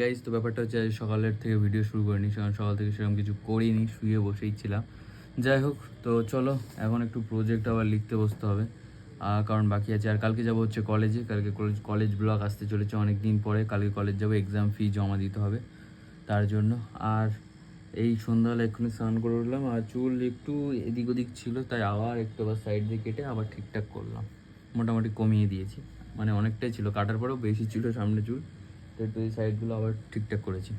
Guys তো ব্যাপারটা হচ্ছে আজ সকালের থেকে ভিডিও শুরু করিনি, কারণ সকাল থেকে সেরকম কিছু করিনি, শুয়ে বসেই ছিলাম। যাই হোক, তো চলো, এখন একটু প্রজেক্ট আবার লিখতে বসতে হবে। কারণ বাকি আছে, আর কালকে যাব হচ্ছে কলেজে কালকে কলেজ কলেজ ব্লক আসতে চলেছে অনেক দিন পরে। কালকে কলেজ যাব এক্সাম ফি জমা দিতে হবে তার জন্য। আর এই সন্ধ্যাবেলা এক্ষুনি স্নান করে উঠলাম, আর চুল একটু এদিক ওদিক ছিল, তাই আবার একটু আবার সাইড দিয়ে কেটে আবার ঠিকঠাক করলাম। মোটামুটি কমিয়ে দিয়েছি। মানে অনেকটাই ছিল, কাটার পরেও বেশি ছিল সামনে চুল। একটু এই সাইডগুলো আবার ঠিকঠাক করেছি।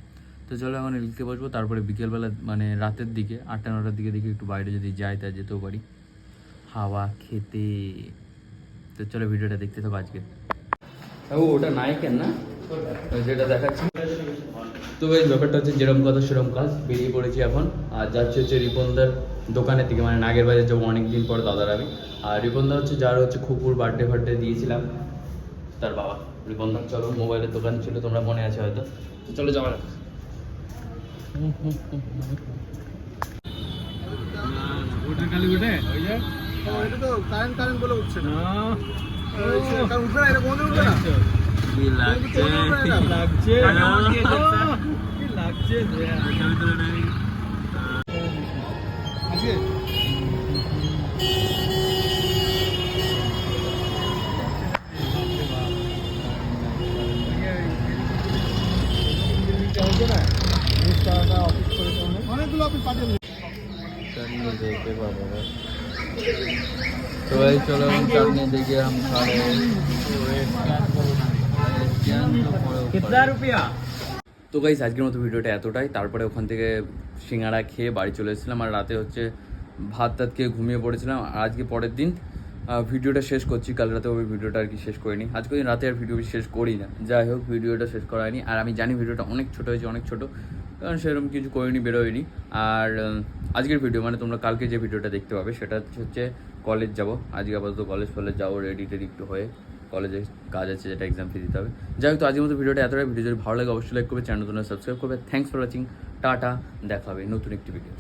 তো চলো এখন লিখতে বসবো, তারপরে বিকেলবেলা মানে রাতের দিকে, আটটা, নটার দিকে দেখি একটু বাইরে যদি যাই তা যেতেও পারি। হাওয়া, খেতে। তো চলো ভিডিওটা দেখতে থাকো আজকে। ও, ওটা নায়কের না? যেটা দেখাচ্ছি। তো এই ব্যাপারটা হচ্ছে যেরকম কথা, সেরকম কাজ। বেরিয়ে পড়েছি এখন। আর যাচ্ছে হচ্ছে রিপনদার দোকানের দিকে। মানে নাগের বাজার যাব অনেক দিন পর দাদার আমি। আর রিপনদা হচ্ছে, যার হচ্ছে খুকুর বার্থডে ফার্থডে দিয়েছিলাম। তার বাবা। রিপনদা চলো মোবাইলের দোকান ছিল তোমরা মনে আছে হয়তো। তো চলো যাওয়া যাক। ওটা কালি অনেকগুলো আপনি পাঠিয়ে तो भाई चलो हम चाटनी देखिए हम खा रहे हैं कितना रुपया তো গাইস আজকের মতো ভিডিওটা এতটাই তারপরে ওখান থেকে সিঙ্গাড়া খেয়ে বাড়ি চলে এসেছিলাম আর রাতে হচ্ছে ভাত টাত খেয়ে ঘুমিয়ে পড়েছিলাম আর আজকে পরের দিন আহ, ভিডিওটা শেষ করছি কাল রাতে ওই ভিডিওটা আর কি শেষ করিনি আজকে দিন রাতে আর ভিডিও শেষ করি না যাই হোক ভিডিওটা শেষ করা হয়নি আর আমি জানি ভিডিওটা অনেক ছোট হয়েছে অনেক ছোট কারণ সেরকম কিছু করিনি, বেরোয়নি। আর আজকের ভিডিও মানে তোমরা কালকে যে ভিডিওটা দেখতে পাবে, সেটা হচ্ছে কলেজ যাব। আজকে আপাতত কলেজ ফলেজ যাব রেডি টেডি একটু হয়ে কলেজে কাজ আছে, যেটা এক্সাম ফি দিতে হবে। যাই হোক, তো আজকের মতো ভিডিওটা এতটাই। ভিডিও যদি ভালো লাগে, অবশ্যই লাইক করবে চ্যানেল তোমরা সাবস্ক্রাইব করবে। থ্যাংকস ফর ওয়াচিং টাটা দেখাবে নতুন একটি ভিডিও